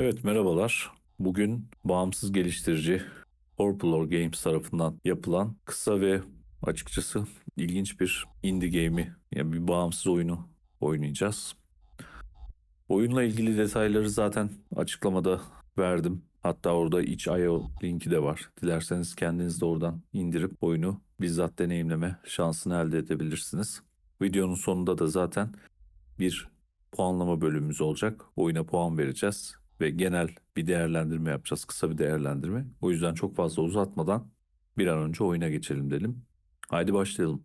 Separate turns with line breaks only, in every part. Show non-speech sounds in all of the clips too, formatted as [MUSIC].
Evet merhabalar. Bugün bağımsız geliştirici Orplor Games tarafından yapılan kısa ve açıkçası ilginç bir indie game'i yani bir bağımsız oyunu oynayacağız. Oyunla ilgili detayları zaten açıklamada verdim. Hatta orada itch.io linki de var. Dilerseniz kendiniz de oradan indirip oyunu bizzat deneyimleme şansını elde edebilirsiniz. Videonun sonunda da zaten bir puanlama bölümümüz olacak. Oyuna puan vereceğiz ve genel bir değerlendirme yapacağız. Kısa bir değerlendirme. O yüzden çok fazla uzatmadan bir an önce oyuna geçelim dedim. Haydi başlayalım.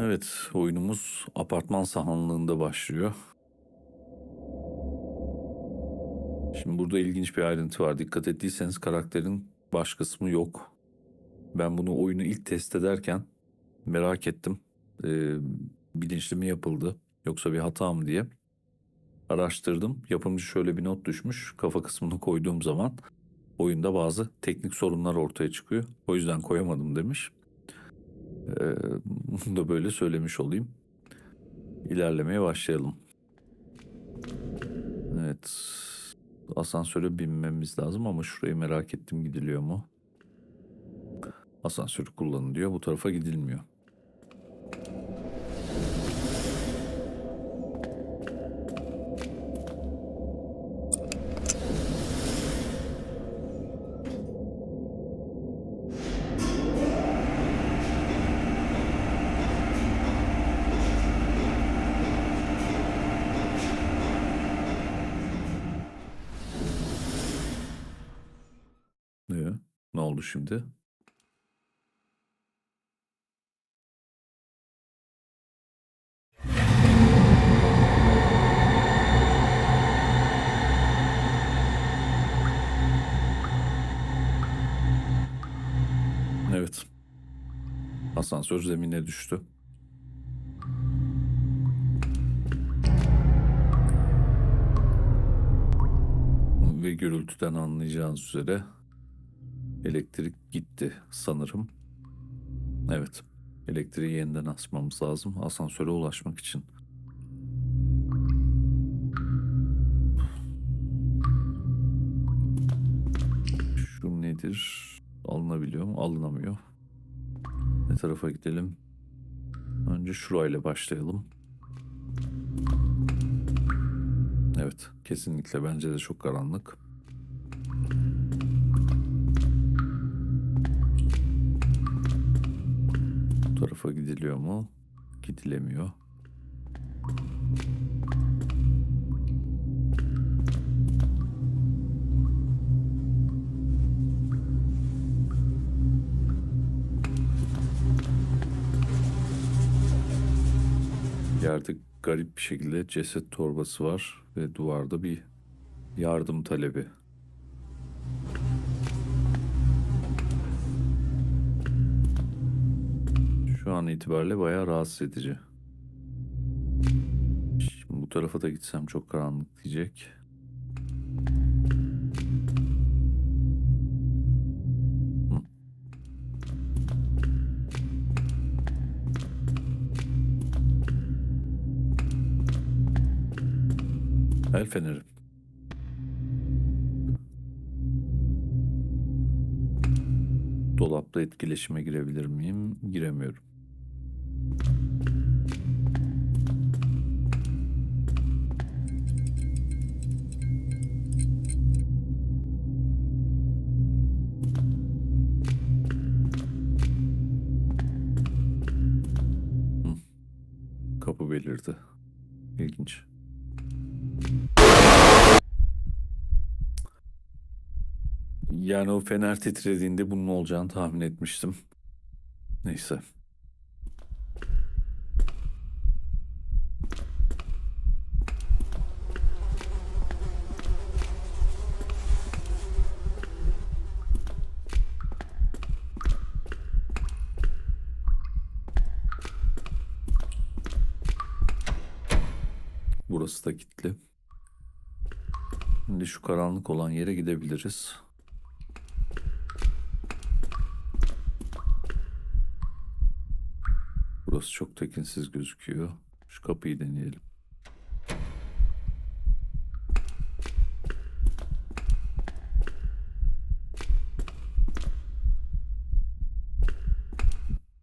Evet, oyunumuz apartman sahanlığında başlıyor. Şimdi burada ilginç bir ayrıntı var. Dikkat ettiyseniz karakterin baş kısmı yok. Ben bunu oyunu ilk test ederken merak ettim. Ee, bilinçli mi yapıldı yoksa bir hata mı diye. Araştırdım. Yapımcı şöyle bir not düşmüş. Kafa kısmını koyduğum zaman oyunda bazı teknik sorunlar ortaya çıkıyor. O yüzden koyamadım demiş. Ee, [LAUGHS] bunu da böyle söylemiş olayım. İlerlemeye başlayalım. Evet. Asansöre binmemiz lazım ama şurayı merak ettim gidiliyor mu? Asansörü kullanın diyor. Bu tarafa gidilmiyor. Şimdi? Evet. Asansör zemine düştü. Ve gürültüden anlayacağınız üzere elektrik gitti sanırım. Evet. Elektriği yeniden açmamız lazım asansöre ulaşmak için. Şu nedir? Alınabiliyor mu? Alınamıyor. Ne tarafa gidelim? Önce şurayla başlayalım. Evet, kesinlikle bence de çok karanlık. Tarafa gidiliyor mu? Gidilemiyor. Yerde garip bir şekilde ceset torbası var ve duvarda bir yardım talebi. An itibariyle bayağı rahatsız edici. Şimdi bu tarafa da gitsem çok karanlık diyecek. El feneri. Dolapta etkileşime girebilir miyim? Giremiyorum. Belirdi. İlginç. Yani o fener titrediğinde bunun olacağını tahmin etmiştim. Neyse. Da kilitli. Şimdi şu karanlık olan yere gidebiliriz. Burası çok tekinsiz gözüküyor. Şu kapıyı deneyelim.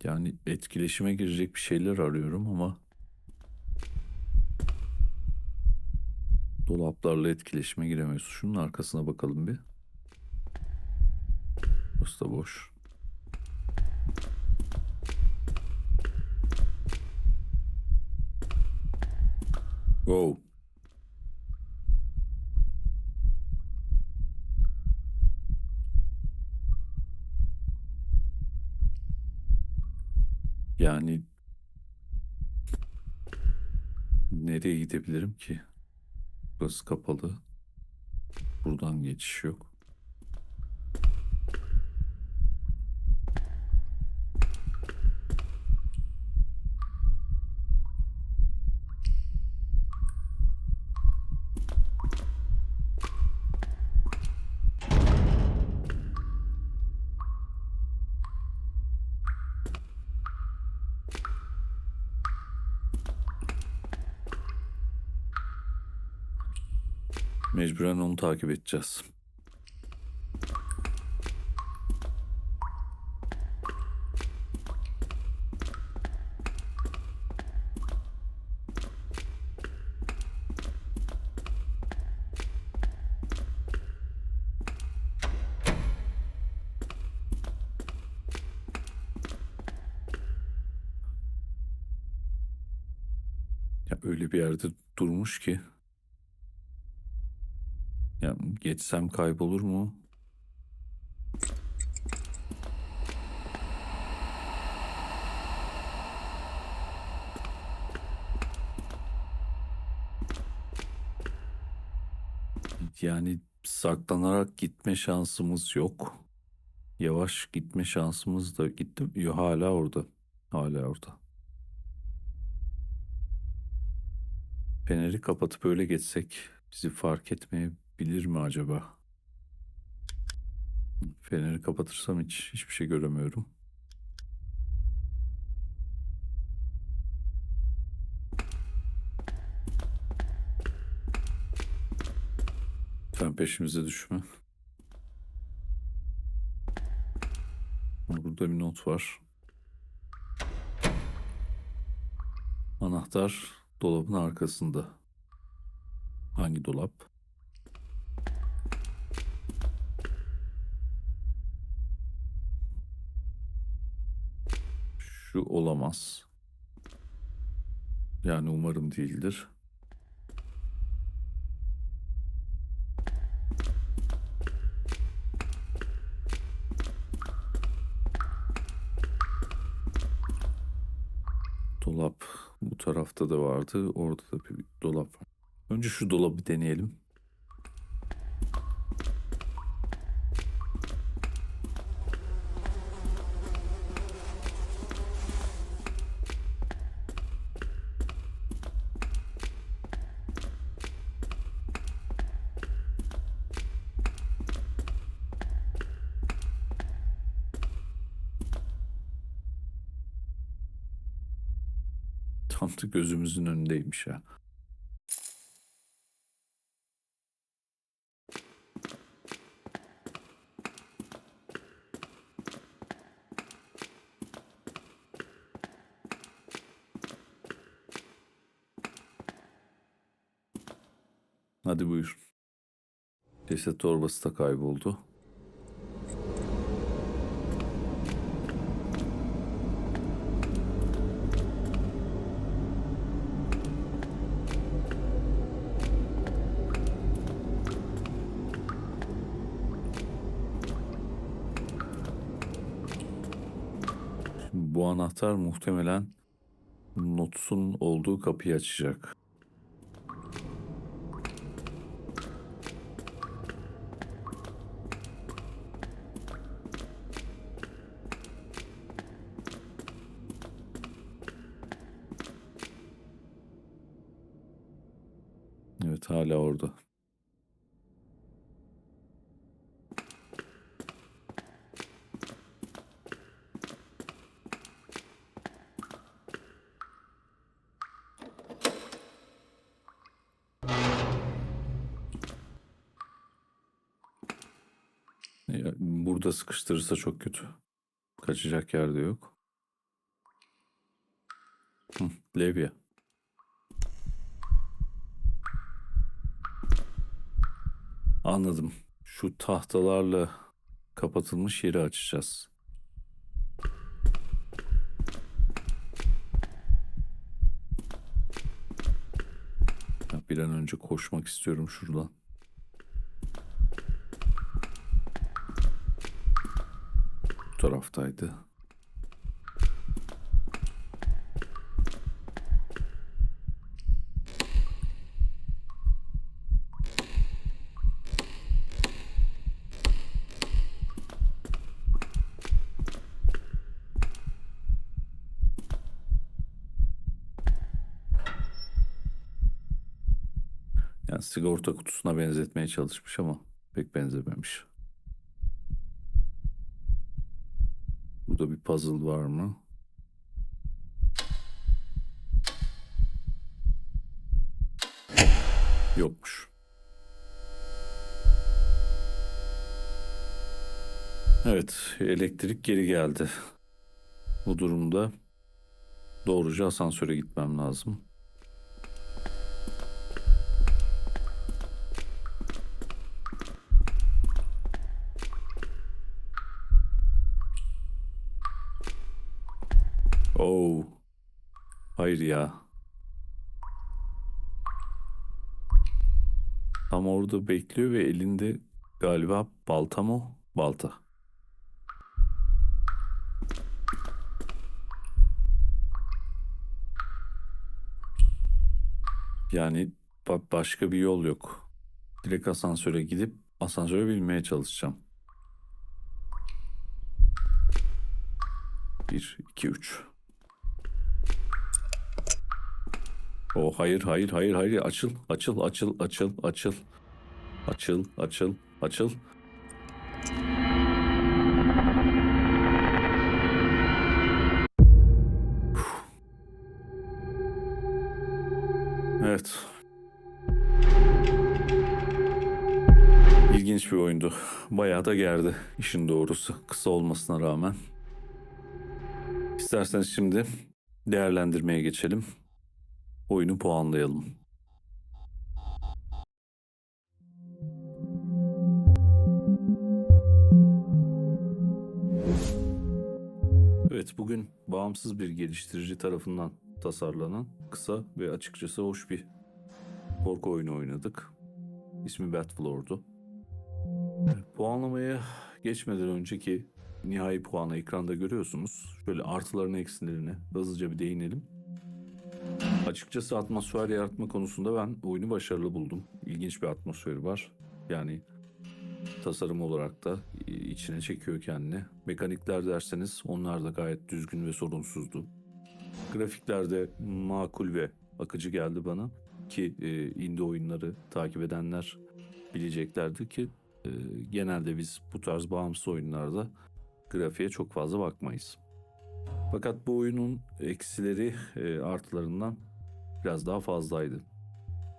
Yani etkileşime girecek bir şeyler arıyorum ama dolaplarla etkileşime giremiyoruz. Şunun arkasına bakalım bir. Burası da boş. Wow. Yani nereye gidebilirim ki? Burası kapalı. Buradan geçiş yok. Mecburen onu takip edeceğiz. Ya öyle bir yerde durmuş ki geçsem kaybolur mu? Yani saklanarak gitme şansımız yok. Yavaş gitme şansımız da gitti. Yo, hala orada. Hala orada. Feneri kapatıp öyle geçsek bizi fark etmeyebilir mi acaba? Feneri kapatırsam hiç hiçbir şey göremiyorum. Sen peşimize düşme. Burada bir not var. Anahtar dolabın arkasında. Hangi dolap? Şu olamaz. Yani umarım değildir. Dolap bu tarafta da vardı. Orada da bir dolap var. Önce şu dolabı deneyelim. Tam gözümüzün önündeymiş ya. Hadi buyur. Ceset torbası da kayboldu. Bu anahtar muhtemelen Nots'un olduğu kapıyı açacak. Evet hala orada. Ya, burada sıkıştırırsa çok kötü. Kaçacak yer de yok. Hı, levye. Anladım. Şu tahtalarla kapatılmış yeri açacağız. Ya bir an önce koşmak istiyorum şuradan. Taraftaydı. Yani sigorta kutusuna benzetmeye çalışmış ama pek benzememiş. Burada bir puzzle var mı? Yokmuş. Evet, elektrik geri geldi. Bu durumda doğruca asansöre gitmem lazım. Hayır ya. Tam orada bekliyor ve elinde galiba balta mı? Balta. Yani ba- başka bir yol yok. Direkt asansöre gidip asansöre binmeye çalışacağım. 1, 2, 3. O hayır hayır hayır hayır açıl açıl açıl açıl açıl açıl açıl açıl. Evet. İlginç bir oyundu. Bayağı da gerdi işin doğrusu. Kısa olmasına rağmen. İsterseniz şimdi değerlendirmeye geçelim. Oyunu puanlayalım. Evet bugün bağımsız bir geliştirici tarafından tasarlanan kısa ve açıkçası hoş bir korku oyunu oynadık. İsmi Batfloor'du. Puanlamaya geçmeden önceki nihai puanı ekranda görüyorsunuz. Şöyle artılarını eksilerini hızlıca bir değinelim. Açıkçası atmosfer yaratma konusunda ben oyunu başarılı buldum. İlginç bir atmosferi var. Yani tasarım olarak da içine çekiyor kendini. Mekanikler derseniz onlar da gayet düzgün ve sorunsuzdu. Grafikler de makul ve akıcı geldi bana. Ki e, indie oyunları takip edenler bileceklerdi ki e, genelde biz bu tarz bağımsız oyunlarda grafiğe çok fazla bakmayız. Fakat bu oyunun eksileri e, artılarından biraz daha fazlaydı.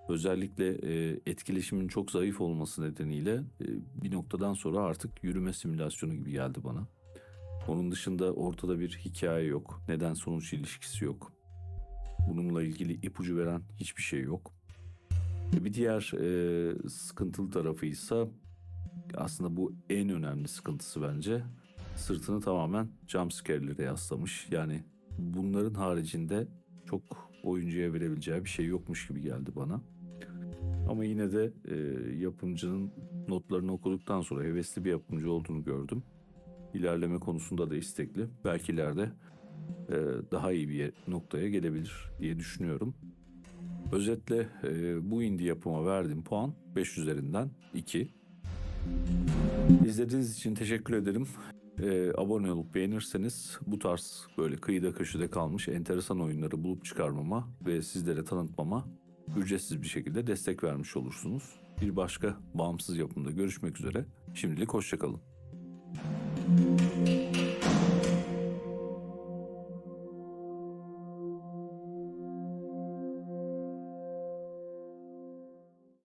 Özellikle e, etkileşimin çok zayıf olması nedeniyle e, bir noktadan sonra artık yürüme simülasyonu gibi geldi bana. Onun dışında ortada bir hikaye yok. Neden sonuç ilişkisi yok. Bununla ilgili ipucu veren hiçbir şey yok. Bir diğer e, sıkıntılı tarafı ise aslında bu en önemli sıkıntısı bence. Sırtını tamamen jumpscare'lere yaslamış. Yani bunların haricinde çok oyuncuya verebileceği bir şey yokmuş gibi geldi bana. Ama yine de e, yapımcının notlarını okuduktan sonra hevesli bir yapımcı olduğunu gördüm. İlerleme konusunda da istekli. Belki ileride e, daha iyi bir noktaya gelebilir diye düşünüyorum. Özetle e, bu indie yapıma verdiğim puan 5 üzerinden 2. İzlediğiniz için teşekkür ederim e, abone olup beğenirseniz bu tarz böyle kıyıda köşede kalmış enteresan oyunları bulup çıkarmama ve sizlere tanıtmama ücretsiz bir şekilde destek vermiş olursunuz. Bir başka bağımsız yapımda görüşmek üzere. Şimdilik hoşçakalın. Müzik